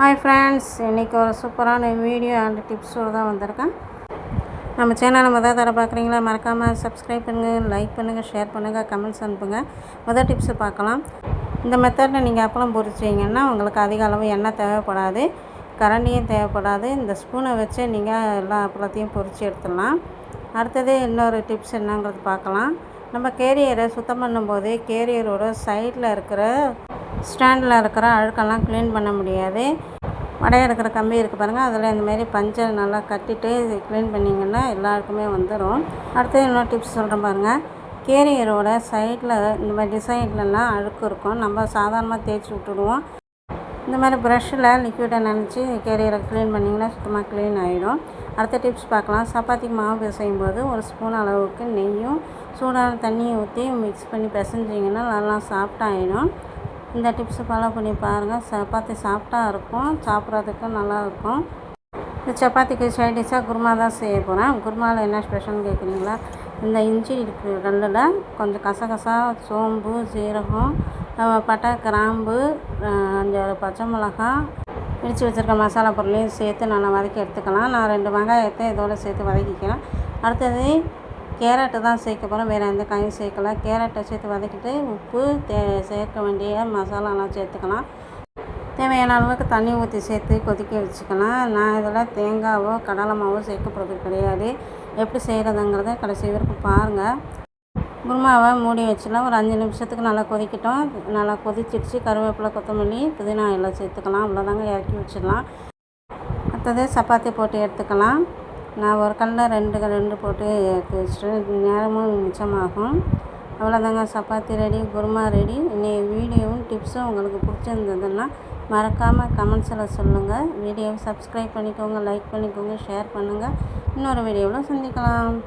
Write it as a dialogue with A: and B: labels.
A: Hi friends இன்றைக்கி ஒரு சூப்பரான வீடியோ அண்ட் டிப்ஸோடு தான் வந்திருக்கேன். நம்ம சேனலை முதல் தர பார்க்குறீங்களா மறக்காமல் சப்ஸ்கிரைப் பண்ணுங்கள் லைக் பண்ணுங்கள் ஷேர் பண்ணுங்கள் கமெண்ட்ஸ் அனுப்புங்க. முதல் டிப்ஸு பார்க்கலாம். இந்த மெத்தடில் நீங்கள் அப்பளம் பொறிச்சிங்கன்னா உங்களுக்கு அதிக அளவு எண்ணெய் தேவைப்படாது கரண்டியும் தேவைப்படாது. இந்த ஸ்பூனை வச்சு நீங்கள் எல்லா அப்பளத்தையும் பொரித்து எடுத்துடலாம். அடுத்தது இன்னொரு டிப்ஸ் என்னங்கிறது பார்க்கலாம். நம்ம கேரியரை சுத்தம் பண்ணும்போது கேரியரோட சைடில் இருக்கிற ஸ்டாண்டில் இருக்கிற அழுக்கெல்லாம் க்ளீன் பண்ண முடியாது. வடையை இருக்கிற கம்பி இருக்குது பாருங்கள் அதில் இந்தமாரி பஞ்சை நல்லா கட்டிட்டு க்ளீன் பண்ணிங்கன்னா எல்லாருக்குமே வந்துடும் அடுத்து இன்னொரு டிப்ஸ் சொல்கிறேன் பாருங்கள் கேரியரோட சைடில் இந்த மாதிரி டிசைன்லலாம் அழுக்கு இருக்கும். நம்ம சாதாரணமாக தேய்ச்சி விட்டுடுவோம். இந்த மாதிரி ப்ரஷ்ஷில் லிக்விடை நினச்சி கேரியரை க்ளீன் பண்ணிங்கன்னா சுத்தமாக க்ளீன் ஆகிடும் அடுத்த டிப்ஸ் பார்க்கலாம். சப்பாத்திக்கு மாவு பிசையும் போது ஒரு ஸ்பூன் அளவுக்கு நெய்யும் சூடான தண்ணியை ஊற்றி மிக்ஸ் பண்ணி பிசைஞ்சிங்கன்னா நல்லா சாஃப்டாகிடும் இந்த டிப்ஸை ஃபாலோ பண்ணி பாருங்கள் சப்பாத்தி சாஃப்டாக இருக்கும். சாப்பிட்றதுக்கும் நல்லாயிருக்கும். இந்த சப்பாத்திக்கு சைடிஷாக குருமா தான் செய்ய போகிறேன் குருமாவில் என்ன ஸ்பெஷல்னு கேட்குறீங்களா இந்த இஞ்சி கல்லில். கொஞ்சம் கசகசா சோம்பு சீரகம் பட்டை கிராம்பு அஹ் அஞ்சு பச்சை மிளகாய் இடித்து வச்சுருக்க மசாலா பொருளையும் சேர்த்து நல்லா வதக்கி எடுத்துக்கலாம். நான் ரெண்டு வெங்காயத்தை இதோடு சேர்த்து வதக்கிக்கிறேன். அடுத்தது கேரட்டு தான் சேர்க்க போகிறோம் வேறு எந்த காயும் சேர்க்கல. கேரட்டை சேர்த்து வதக்கிட்டு உப்பு தே சேர்க்க வேண்டிய மசாலாலாம் சேர்த்துக்கலாம். தேவையான அளவுக்கு தண்ணி ஊற்றி சேர்த்து கொதிக்க வச்சுக்கலாம். நான் இதில் தேங்காவோ கடலை மாவோ சேர்க்க போகிறது கிடையாது. எப்படி செய்கிறதுங்கிறத கடைசி வரைக்கும் பாருங்கள் குருமாவை மூடி வச்சுலாம் ஒரு அஞ்சு நிமிஷத்துக்கு நல்லா கொதிக்கட்டும். நல்லா கொதிச்சிடுச்சு. கருவேப்பிலை கொத்தமல்லி புதினா எல்லாம் சேர்த்துக்கலாம். அவ்வளோதாங்க இறக்கி வச்சிடலாம். அடுத்தது சப்பாத்தி போட்டு எடுத்துக்கலாம். நான் ஒரு கல்லில் ரெண்டு ரெண்டு போட்டு எடுத்து வச்சுட்டு நேரமும் மிச்சமாகும். அவ்வளோதாங்க சப்பாத்தி ரெடி குருமா ரெடி இன்றைய வீடியோவும் டிப்ஸும் உங்களுக்கு பிடிச்சிருந்ததுன்னா மறக்காமல் கமெண்ட்ஸில் சொல்லுங்கள் வீடியோவை சப்ஸ்கிரைப் பண்ணிக்கோங்க லைக் பண்ணிக்கோங்க ஷேர் பண்ணுங்கள் இன்னொரு வீடியோவில் சந்திக்கலாம்.